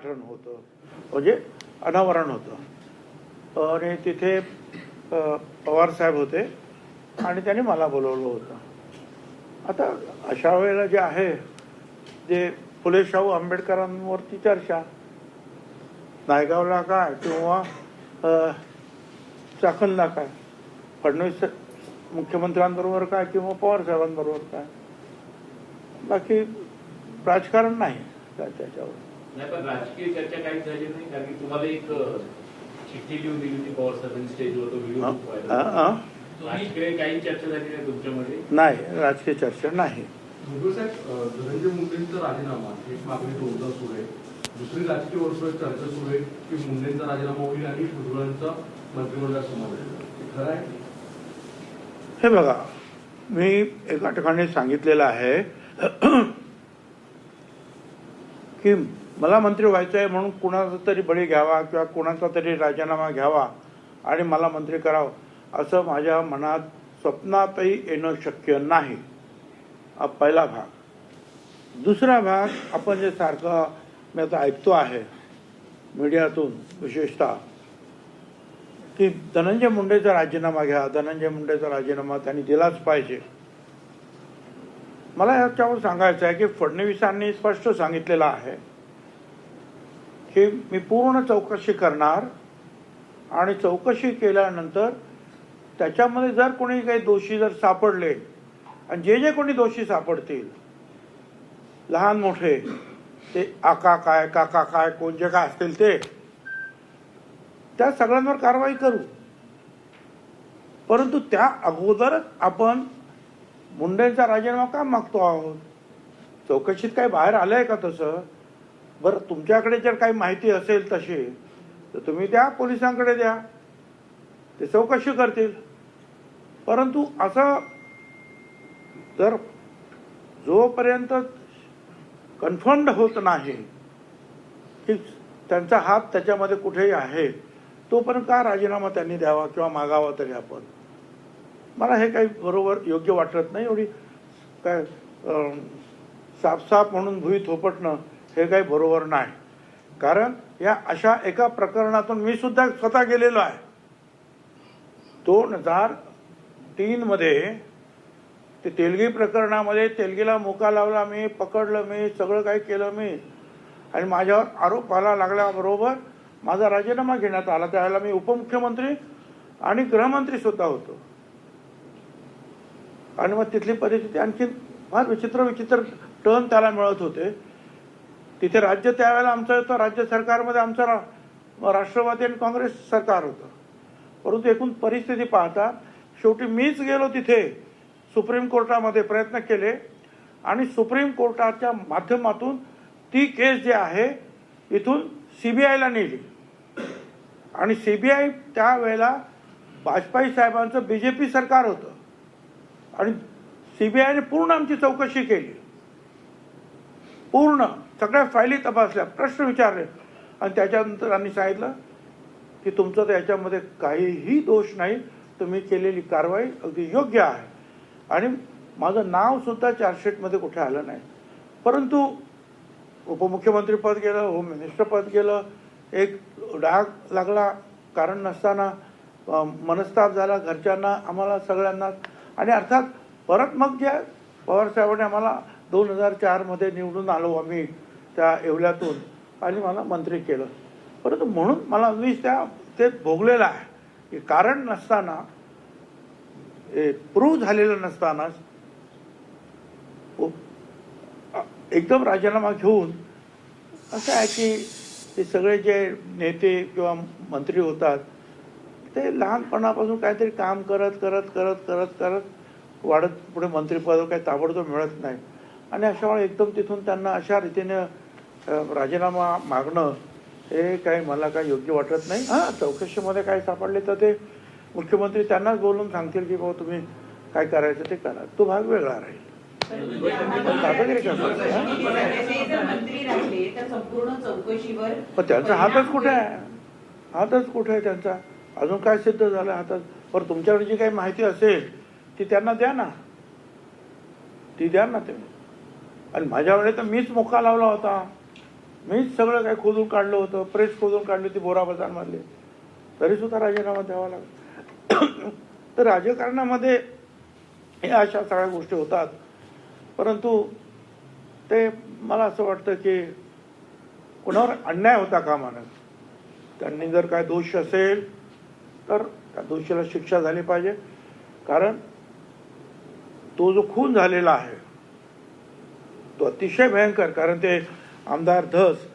उद्घाटन होतं. म्हणजे अनावरण होतं. आणि तिथे पवार साहेब होते आणि त्यांनी मला बोलवलं होतं. आता अशा वेळेला जे आहे जे फुले शाहू आंबेडकरांवरती चर्चा नायगावला काय किंवा चाकणला काय? फडणवीस मुख्यमंत्र्यांबरोबर काय किंवा पवार साहेबांबरोबर काय? बाकी राजकारण नाही त्याच्यावर. नाही पण राजकीय चर्चा काहीच झाली नाही कारण की तुम्हाला एक चिठ्ठी लिहून दिली होती पवार साहेबांनी स्टेजवर तो व्हिडिओ राजकीय काही चर्चा झाली नाही तुमच्यामध्ये? नाही राजकीय चर्चा नाही. साहेब धनंजय मुंडेंचा राजीनामा एक मागणी जोरदार सुरू आहे. दुसरी राजकीय चर्चा सुरू आहे की मुंडेंचा राजीनामा होईल आणि भुजबळांचा मंत्रिमंडळात समावेश होईल. हे खरं आहे? हे बघा मी एका ठिकाणी सांगितलेलं आहे की मला मंत्री व्हायचं आहे म्हणून कुणाचा तरी बळी घ्यावा किंवा कुणाचा तरी राजीनामा घ्यावा आणि मला मंत्री करावं असं माझ्या मनात स्वप्नातही येणं शक्य नाही. हा पहिला भाग. दुसरा भाग आपण जे सारखं मी आता ऐकतो आहे मीडियातून विशेषतः की धनंजय मुंडेचा राजीनामा घ्या धनंजय मुंडेचा राजीनामा त्यांनी दिलाच पाहिजे. मला याच्यावर सांगायचं आहे की फडणवीसांनी स्पष्ट सांगितलेलं आहे की मी पूर्ण चौकशी करणार आणि चौकशी केल्यानंतर त्याच्यामध्ये जर कोणी काही दोषी जर सापडले आणि जे जे कोणी दोषी सापडतील लहान मोठे ते आका काय काका काय कोण जे काय असतील ते त्या सगळ्यांवर कारवाई करू. परंतु त्या अगोदरच आपण मुंडेंचा राजीनामा का मागतो आहोत? चौकशीत काही बाहेर आलंय का तसं? बरं तुमच्याकडे जर काही माहिती असेल तशी तर तुम्ही द्या पोलिसांकडे द्या. ते चौकशी करतील. परंतु असं जर जोपर्यंत कन्फर्म्ड होत नाही की त्यांचा हात त्याच्यामध्ये कुठेही आहे तोपर्यंत का राजीनामा त्यांनी द्यावा किंवा मागावा तरी आपण? मला हे काही बरोबर योग्य वाटत नाही एवढी काय साफसाफ म्हणून भुई थोपटणं हे काही बरोबर नाही. कारण या अशा एका प्रकरणातून मी सुद्धा स्वतः गेलेलो आहे. दोन हजार तीनमध्ये ते तेलगी प्रकरणामध्ये तेलगीला मुका लावला मी पकडलं मी सगळं काही केलं मी. आणि माझ्यावर आरोप व्हायला लागल्याबरोबर माझा राजीनामा घेण्यात आला. त्यावेळेला मी उपमुख्यमंत्री आणि गृहमंत्री सुद्धा होतो. आणि मग तिथली परिस्थिती आणखी फार विचित्र विचित्र टर्न त्याला मिळत होते. तिथे राज्य त्यावेळेला आमचं होतं. राज्य सरकारमध्ये आमचं राष्ट्रवादी आणि काँग्रेस सरकार होतं. परंतु एकूण परिस्थिती पाहता शेवटी मीच गेलो तिथे सुप्रीम कोर्टामध्ये प्रयत्न केले. आणि सुप्रीम कोर्टाच्या माध्यमातून ती केस जी आहे इथून आयला नेली. आणि सी बी आय त्यावेळेला वाजपेयी साहेबांचं बी जे पी सरकार होतं. आणि सीबीआयने पूर्ण आमची चौकशी केली. पूर्ण. सगळ्या फायली तपासल्या. प्रश्न विचारले. आणि त्याच्यानंतर आम्ही सांगितलं की तुमचं तर याच्यामध्ये काहीही दोष नाही. तुम्ही केलेली कारवाई अगदी योग्य आहे. आणि माझं नाव सुद्धा चार्जशीटमध्ये कुठे आलं नाही. परंतु उपमुख्यमंत्री पद गेलं होम मिनिस्टर पद गेलं. एक डाग लागला. कारण नसताना मनस्ताप झाला. घरच्यांना आम्हाला सगळ्यांना आणि अर्थात परत मग जे पवारसाहेबांनी आम्हाला दोन हजार चारमध्ये निवडून आलो आम्ही त्या येवल्यातून आणि मला मंत्री केलं. परंतु म्हणून मला मी त्या ते भोगलेलं आहे की कारण नसताना प्रूव्ह झालेलं नसतानाच एकदम राजीनामा घेऊन असं आहे की ते सगळे जे नेते किंवा मंत्री होतात ते लहानपणापासून काहीतरी काम करत करत करत करत करत वाढत पुढे मंत्रिपद काही ताबडतोब मिळत नाही. आणि अशा वेळी एकदम तिथून त्यांना अशा रीतीने राजीनामा मागणं हे काही मला काही योग्य वाटत नाही. हां चौकशीमध्ये काय सापडले तर ते मुख्यमंत्री त्यांनाच बोलून सांगतील की बाबा तुम्ही काय करायचं ते करा. तो भाग वेगळा राहील. पण त्यांचा हातच कुठे आहे? हातच कुठे आहे त्यांचा? अजून काय सिद्ध झालं? हातात पण तुमच्याकडे जी काही माहिती असेल ती त्यांना द्या ना. ती द्या ना तुम्ही आणि माझ्या वेळेत तर मीच मोका लावला होता. मीच सगळं काही खोदून काढलं होतं. प्रेस खोदून काढली होती बोरा बाजारमधले तरीसुद्धा राजीनामा द्यावा लागला. तर राजकारणामध्ये हे अशा सगळ्या गोष्टी होतात. परंतु ते मला असं वाटतं की कुणावर अन्याय होता कामा त्यांनी जर काय दोष असेल तर त्या दोषीला शिक्षा झाली पाहिजे. कारण तो जो खून झालेला आहे तो अतिशय भयंकर. कारण ते आमदार धस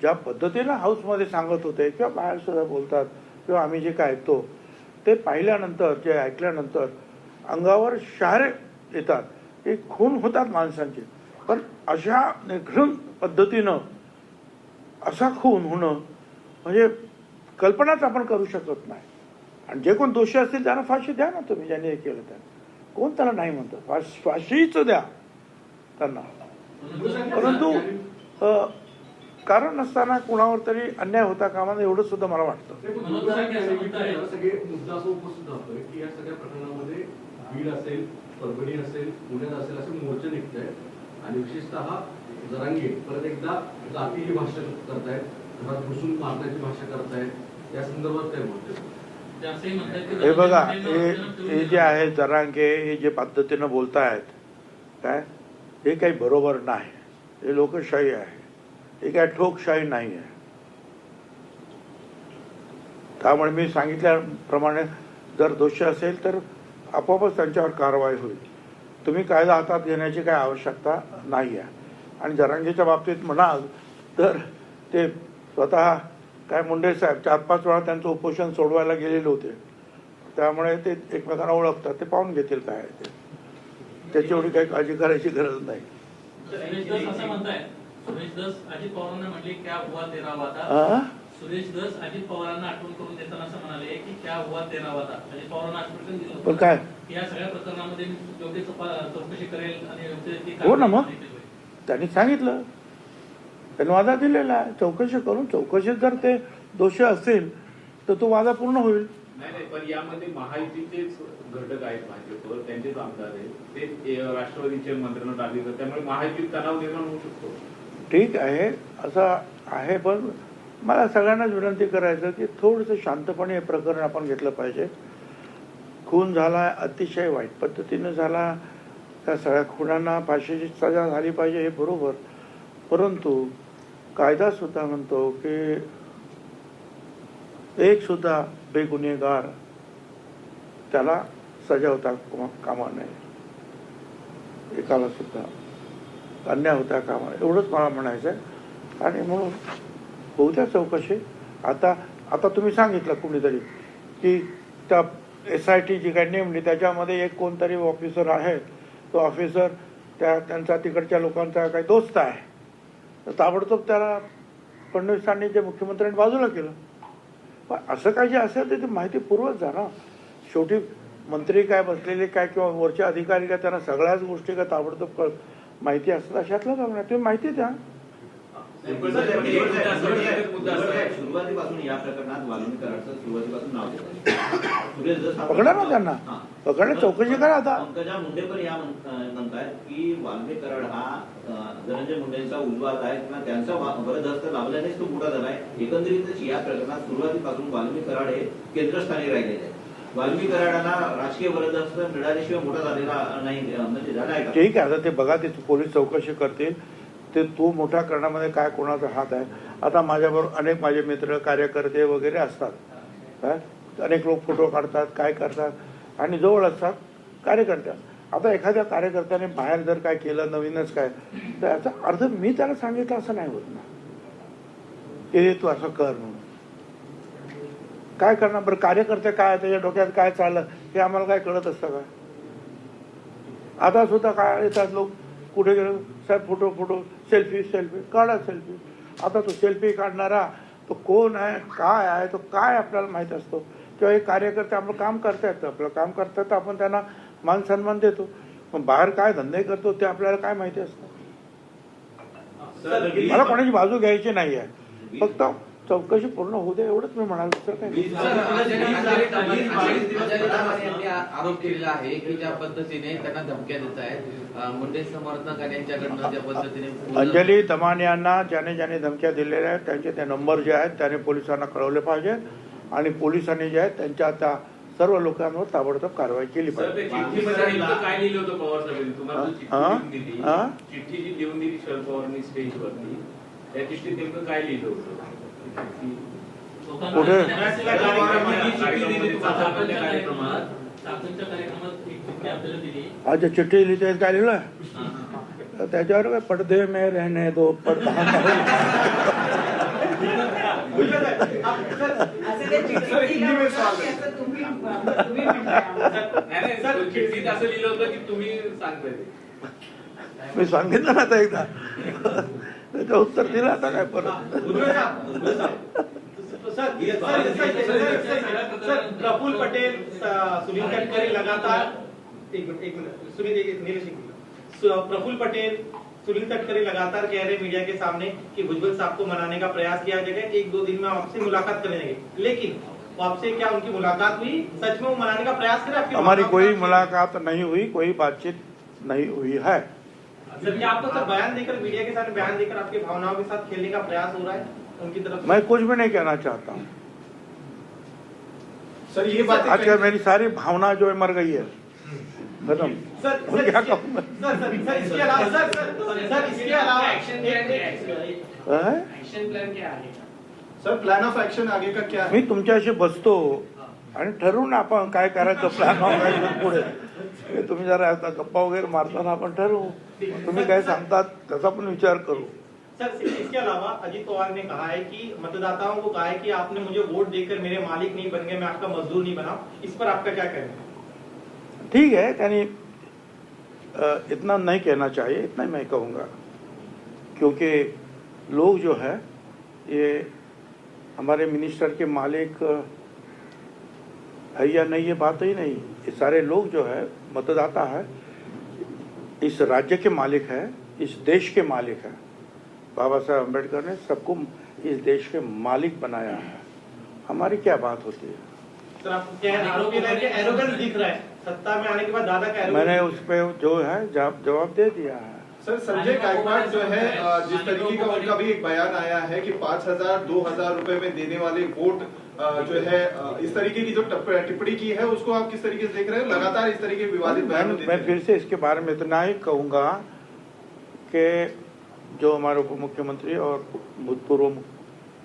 ज्या पद्धतीनं हाऊसमध्ये सांगत होते किंवा बाहेर सुद्धा बोलतात किंवा आम्ही जे काय ऐकतो ते पाहिल्यानंतर जे ऐकल्यानंतर अंगावर शहारे येतात हे खून होतात माणसांचे. पण अशा निर्घृण पद्धतीनं असा खून होणं म्हणजे कल्पनाच आपण करू शकत नाही. आणि जे कोण दोषी असतील त्यांना फाशी द्या ना तुम्ही ज्यांनी हे केलं त्यांना. कोण त्याला नाही म्हणतं? फाश फाशीच द्या त्यांना. परंतु कारण नसताना कुणावर तरी अन्याय होता कामा नये एवढं सुद्धा मला वाटतं. बीड असेल परभणी असेल पुण्यात असेल असे मोर्चे निघत आहेत आणि विशेषतः जरांगे परत एकदा जातीची भाषा करतायत घरात घुसून मारण्याची भाषा करतायत. या संदर्भात काय बोलते हे बघा हे जे आहे जरांगे हे जे पद्धतीनं बोलतायत काय? हे काही बरोबर नाही. हे लोकशाही आहे. हे काय ठोकशाही नाही आहे. त्यामुळे मी सांगितल्याप्रमाणे जर दोषी असेल तर आपोआपच त्यांच्यावर कारवाई होईल. तुम्ही कायदा हातात घेण्याची काही आवश्यकता नाही आहे आणि जरांगीच्या बाबतीत म्हणाल तर ते स्वतः काय मुंडे साहेब चार पाच वेळा त्यांचं उपोषण सोडवायला गेलेले होते. त्यामुळे ते एकमेकांना ओळखतात ते पाहून घेतील काय ते. त्याची एवढी काही काळजी करायची गरज नाही. पण काय? हो ना मग. त्यांनी सांगितलं. त्यांनी वादा दिलेला आहे. चौकशी करून चौकशीत जर ते दोषी असतील तर तो वादा पूर्ण होईल. नाही नाही पण यामध्ये महायुतीचेच घटक आहेत भाजपवर त्यांचेच आमदार आहेत. ते राष्ट्रवादीचे मंत्र्यांना त्यामुळे महायुतीत तणाव निर्माण होऊ शकतो. ठीक आहे असं आहे पण मला सगळ्यांनाच विनंती करायचं की थोडंसं शांतपणे हे प्रकरण आपण घेतलं पाहिजे. खून झाला अतिशय वाईट पद्धतीनं झाला त्या सगळ्या खुनांना फाशीची सजा झाली पाहिजे हे बरोबर. परंतु कायदा सुद्धा म्हणतो की एक सुद्धा बेगुन्हेगार त्याला सजा होता कामा नये. एकाला सुद्धा अन्याय होता कामा एवढंच मला म्हणायचं आहे आणि म्हणून होऊ द्या चौकशी. आता आता तुम्ही सांगितलं कुणीतरी की त्या एस आय टी जी काही नेमली त्याच्यामध्ये एक कोणतरी ऑफिसर आहे. तो ऑफिसर त्या त्यांचा तिकडच्या लोकांचा काही दोस्त आहे. तर ताबडतोब त्याला फडणवीसांनी जे मुख्यमंत्र्यांनी बाजूला केलं. पण असं काही जे असेल तर ते माहिती पूर्वच जा ना. शेवटी मंत्री काय बसलेले काय किंवा वरचे अधिकारी काय त्यांना सगळ्याच गोष्टी काय ताबडतोब कळ माहिती असतात अशातलं काम नाही तुम्ही माहिती द्या. सुरुवातीपासून या प्रकरणात वाल्मी कराडचं सुरुवातीपासून नाव देतात सुरेश दस पकडा ना त्यांना. पकडा चौकशी करा आता. पंकजा मुंडे पण या म्हण- अं, म्हणतायत की वाल्मी कराड हा धनंजय मुंडेंचा उजवा हात आहे किंवा त्यांचा बरं हस्त लाभल्यानेच तो मोठा झालाय एकंदरीतच या प्रकरणात सुरुवातीपासून वाल्मी कराड हे केंद्रस्थानी राहिलेले आहेत. वाल्मी कराडाला राजकीय वरदहस्त मिळाल्याशिवाय मोठा झालेला नाही म्हणजे झाला आहे ठीक आहे आता ते बघा ते पोलीस चौकशी करतील. ते तो मोठ्या करण्यामध्ये काय कोणाचा हात आहे? आता माझ्याबरोबर अनेक माझे मित्र कार्यकर्ते वगैरे असतात. काय? अनेक लोक फोटो काढतात काय करतात आणि जवळ असतात कार्यकर्त्या. आता एखाद्या कार्यकर्त्याने बाहेर जर काय केलं नवीनच काय तर याचा अर्थ मी त्याला सांगितलं असं नाही होत ना. ते हे तू असं कर म्हणून. काय करणार? बरं कार्यकर्ते काय त्याच्या डोक्यात काय चाललं? हे आम्हाला काय कळत असतं का? आता सुद्धा काय येतात लोक? कुठे गेलो? साहेब फोटो फोटो. सेल्फी सेल्फी काढा सेल्फी आता तो सेल्फी काढणारा तो कोण आहे काय आहे तो काय आपल्याला माहीत असतो? किंवा हे कार्यकर्ते आपलं काम करतायत आपलं काम करतात तर आपण त्यांना मान सन्मान देतो. पण बाहेर काय धंदे करतो ते आपल्याला काय माहिती असतं? मला कोणाची बाजू घ्यायची नाही आहे फक्त चौकशी पूर्ण होऊ दे एवढंच मी म्हणाल नाही. यांनी आरोप केलेला आहे की ज्या पद्धतीने त्यांना धमक्या देत आहेत मुंडे समर्थक आणि यांच्याकडनं ज्या पद्धतीने अंजली दमाने यांना ज्याने ज्याने धमक्या दिलेल्या आहेत त्यांचे ते नंबर जे आहेत त्याने पोलिसांना कळवले पाहिजे आणि पोलिसांनी जे आहेत त्यांच्या त्या सर्व लोकांवर ताबडतोब कारवाई केली सर ते पाहिजे? चिठ्ठी जी लिहून दिली शरद पवारांनी स्टेजवरती त्या चिठ्ठीत नेमकं काय लिहिलं होतं? कुठे? एक चिठ्ठी लिहिते काय लिहिलं त्याच्यावर काय पडदे में रहने दो पडदा. मी सांगितलं ना आता एकदा त्याचं उत्तर दिलं आता काय परत प्रफुल्ल पटेल सुनील तटकरे लगातार एक मिनट एक मिनट सुनील सु- प्रफुल्ल पटेल सुनील तटकरे लगातार कह रहे मीडिया के सामने कि भुजबल साहब को मनाने का प्रयास किया जाएगा एक दो दिन में आपसे मुलाकात करेंगे लेकिन आपसे क्या उनकी मुलाकात हुई? सच में वो मनाने का प्रयास करे हमारी कोई मुलाकात नहीं हुई कोई बातचीत नहीं हुई है। सर क्या आपको सर बयान देकर मीडिया के सामने बयान देकर आपकी भावनाओं के साथ खेलने का प्रयास हो रहा है उनकी तरफ़ मैं कुछ भी नहीं कहना चाहता। हूँ सर ये बात आज क्या मेरी सारी भावना जो है मर गई है। खत्म। सर सर क्या कहूँ सर सर सर इसके अलावा सर सर सर इसके अलावा Action plan क्या? ऍक्शन प्लॅन काय आहे सर प्लान ऑफ़ एक्शन आगे का क्या है? मी तुमच्याशी बसतो आणि आपण काय करायचं प्लॅन वगैरे पुढे. हे तुम्ही जरा आता गप्पा वगैरे मारताना आपण ठरवू तुम्ही काय सांगतात त्याचा पण विचार करू। सर इसके अलावा अजीत पवार ने कहा है कि मतदाताओं को कहा है कि आपने मुझे वोट देकर मेरे मालिक नहीं बन गए मैं आपका मजदूर नहीं बना। इस पर आपका क्या कहना है? ठीक है यानी इतना नहीं कहना चाहिए इतना ही मैं कहूँगा। क्योंकि लोग जो है ये हमारे मिनिस्टर के मालिक है या नहीं ये बात ही नहीं। ये सारे लोग जो है मतदाता है इस राज्य के मालिक है इस देश के मालिक है। बाबा साहब अंबेडकर ने सबको इस देश के मालिक बनाया है। हमारी क्या बात होती है? सर आप क्या आरोप ये है कि एरोगेंस दिख रहा है। सत्ता में आने के बाद दादा का मैंने उस पर जो है जवाब जवाब दे दिया है। सर संजय गायकवाड़ जो है जिस तरीके का उनका भी एक बयान आया है कि पाँच हज़ार दो हज़ार रुपए में देने वाले वोट जो है इस तरीके की जो टिप्पणी की है उसको आप किस तरीके से देख रहे हैं? लगातार इस तरीके विवादित मैं, बयान मैं फिर से इसके बारे में इतना ही कहूँगा कि जो हमारे उप मुख्यमंत्री और भूतपूर्व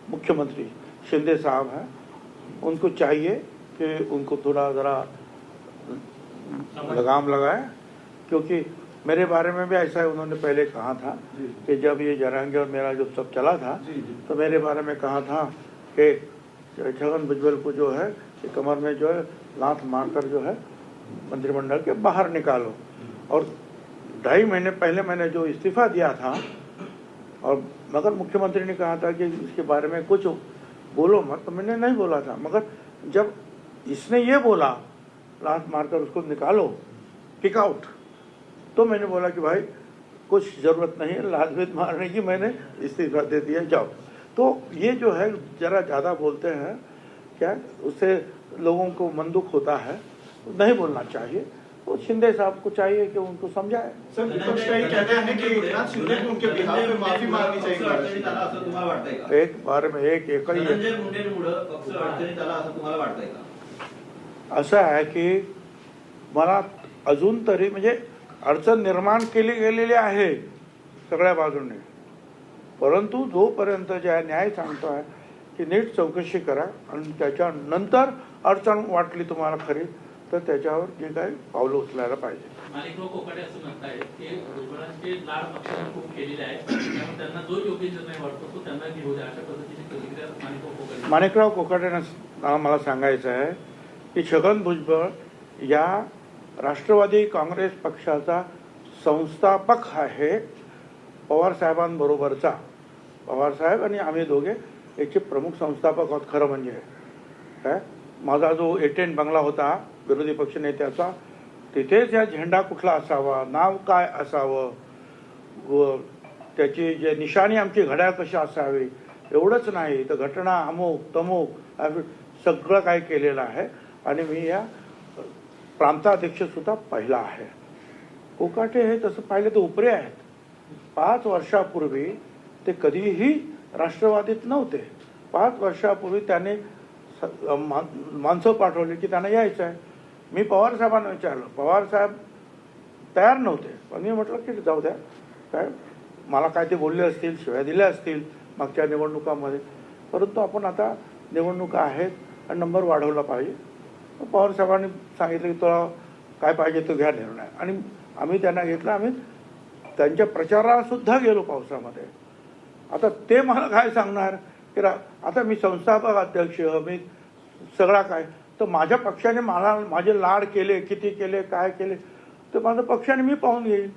मुख्यमंत्री शिंदे साहब हैं उनको चाहिए कि उनको थोड़ा ज़रा लगाम लगाए क्योंकि मेरे बारे में भी ऐसा ही उन्होंने पहले कहा था कि जब ये जरांगे और मेरा जब सब चला था तो मेरे बारे में कहा था कि छगन भुजबल को जो है कि कमर में जो है, लात मारकर जो है, मंत्रिमंडल के बाहर निकालो। और ढाई महीने पहले मैंने जो इस्तीफा दिया था, और मगर मुख्यमंत्री ने कहा था कि इसके बारे में कुछ बोलो मत तो मैंने नहीं बोला था। मगर जब इसने ये बोला, लात मारकर उसको निकालो पिक आउट तो मैंने बोला कि भाई, कुछ ज़रूरत नहीं है, लात भीत मारने की मैंने इस्तीफा दे दिया, जाओ। तो ये जो है ज़रा ज़्यादा बोलते हैं क्या उससे लोगों को मन दुख होता है नहीं बोलना चाहिए। तो शिंदे साहब को चाहिए कि उनको समझाए। सर विपक्ष का ये कहना है कि एकनाथ शिंदे को उनके बिहार में माफी मांगनी चाहिए। एक बार में एक एकही असं आहे की मला अजून तरी म्हणजे अडचण निर्माण केली गेलेली आहे सगळ्या बाजूने. परंतु जोपर्यंत जे आहे न्याय सांगतो आहे की नीट चौकशी करा आणि त्याच्यानंतर अडचण वाटली तुम्हाला खरी तर त्याच्यावर जे काही पावलं उचलायला पाहिजे. माणिकराव कोकाटे असं म्हणतायत की भुजबळांचे लाड पक्षाने खूप केलेले आहे त्यामुळे त्यांना जो योग्य निर्णय वाटतो तो त्यांना घेऊ द्या. अशा पद्धतीची प्रतिक्रिया माणिकराव कोकाटे माणिकराव कोकाटेनं मला सांगायचं आहे की छगन भुजबळ या राष्ट्रवादी काँग्रेस पक्षाचा संस्थापक आहे. पवार साहेबांबरोबरचा. पवार साहेब आणि आम्ही दोघे याचे प्रमुख संस्थापक आहोत खरं म्हणजे. काय माझा जो एटेन बंगला होता विरोधी पक्षनेत्याचा तिथेच या झेंडा कुठला असावा नाव काय असावं व त्याची जे निशाणी आमची घड्याळ कशी असावी एवढंच नाही. तर घटना अमुक तमुक सगळं काय केलेलं आहे आणि मी या प्रांताध्यक्ष सुद्धा आहे. कोकाटे हे तसं पाहिलं तर उपरे आहेत. पाच वर्षापूर्वी ते कधीही राष्ट्रवादीत नव्हते. पाच वर्षापूर्वी त्याने स- माणसं पाठवली की त्यांना यायचं आहे मी पवार साहेबांना विचारलं. पवार साहेब तयार नव्हते. पण मी म्हटलं की जाऊ द्या. काय मला काय ते बोलले असतील शिव्या दिल्या असतील मागच्या निवडणुकामध्ये. परंतु आपण आता निवडणुका आहेत आणि नंबर वाढवला पाहिजे. पवार साहेबांनी सांगितलं की तुला काय पाहिजे तो घ्या निर्णय. आणि आम्ही त्यांना घेतला. आम्ही त्यांच्या प्रचाराला सुद्धा गेलो पावसामध्ये. आता ते मला काय सांगणार? की रा आता मी संस्थापक अध्यक्ष मी सगळा काय. तर माझ्या पक्षाने मला माझे लाड केले किती केले काय केले तर माझ्या पक्षाने मी पाहून घेईन.